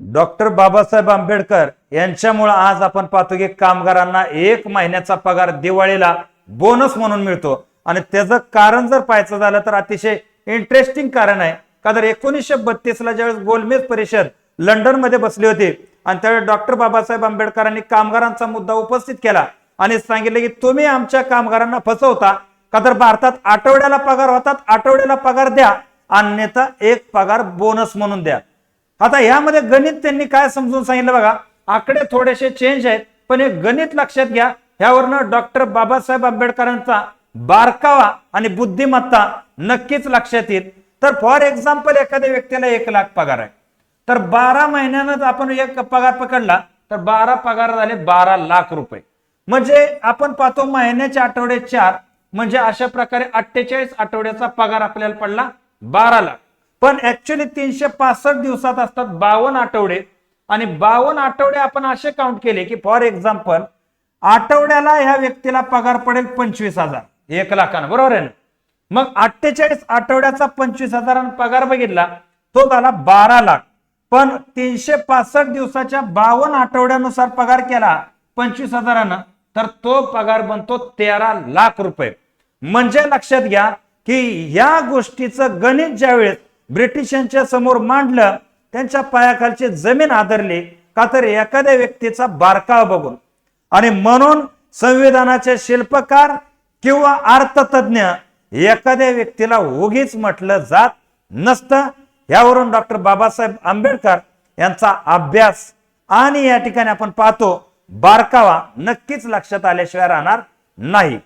Doctor Babasaheb Ambedkar यांच्यामुळे आज आपण पाहतो की कामगारांना एक महिन्याचा पगार दिवाळीला बोनस म्हणून मिळतो. आणि त्याचं कारण जर पाहायचं झालं तर अतिशय इंटरेस्टिंग कारण आहे. का तर एकोणीसशे बत्तीस ला ज्यावेळेस गोलमेज परिषद लंडनमध्ये बसली होती आणि त्यावेळेस डॉक्टर बाबासाहेब आंबेडकरांनी कामगारांचा मुद्दा उपस्थित केला आणि सांगितलं की तुम्ही आमच्या कामगारांना फसवता. का तर भारतात आठवड्याला पगार होतात आठवड्याला पगार द्या अन्यथा एक पगार बोनस म्हणून द्या. आता यामध्ये गणित त्यांनी काय समजून सांगितलं बघा? आकडे थोडेसे चेंज आहेत पण हे गणित लक्षात घ्या. ह्यावरनं डॉक्टर बाबासाहेब आंबेडकरांचा बारकावा आणि बुद्धिमत्ता नक्कीच लक्षात येईल. तर फॉर एक्झाम्पल एखाद्या व्यक्तीला एक लाख पगार आहे. तर बारा महिन्यानं आपण एक पगार पकडला तर बारा पगार झाले बारा लाख रुपये. म्हणजे आपण पाहतो महिन्याचे आठवडे चार म्हणजे अशा प्रकारे अठ्ठेचाळीस आठवड्याचा पगार आपल्याला पडला बारा लाख. पण ऍक्च्युली तीनशे पासष्ट दिवसात असतात बावन्न आठवडे. आणि बावन्न आठवडे आपण असे काउंट केले की फॉर एक्झाम्पल आठवड्याला ह्या व्यक्तीला पगार पडेल पंचवीस हजार एक लाखानं बरोबर आहे ना? मग अठ्ठेचाळीस आठवड्याचा पंचवीस हजार पगार बघितला तो झाला बारा लाख. पण तीनशे पासष्ट दिवसाच्या बावन्न आठवड्यानुसार पगार केला पंचवीस हजारानं तर तो पगार बनतो तेरा लाख रुपये. म्हणजे लक्षात घ्या की या गोष्टीचं गणित ज्यावेळेस ब्रिटिशांच्या समोर मांडलं त्यांच्या पायाखालची जमीन आदरली का तर एखाद्या व्यक्तीचा बारकावा बघून. आणि म्हणून संविधानाचे शिल्पकार किंवा अर्थतज्ञ एखाद्या व्यक्तीला उगीच म्हटलं जात नसतं. यावरून डॉक्टर बाबासाहेब आंबेडकर यांचा अभ्यास आणि या ठिकाणी आपण पाहतो बारकावा नक्कीच लक्षात आल्याशिवाय राहणार नाही.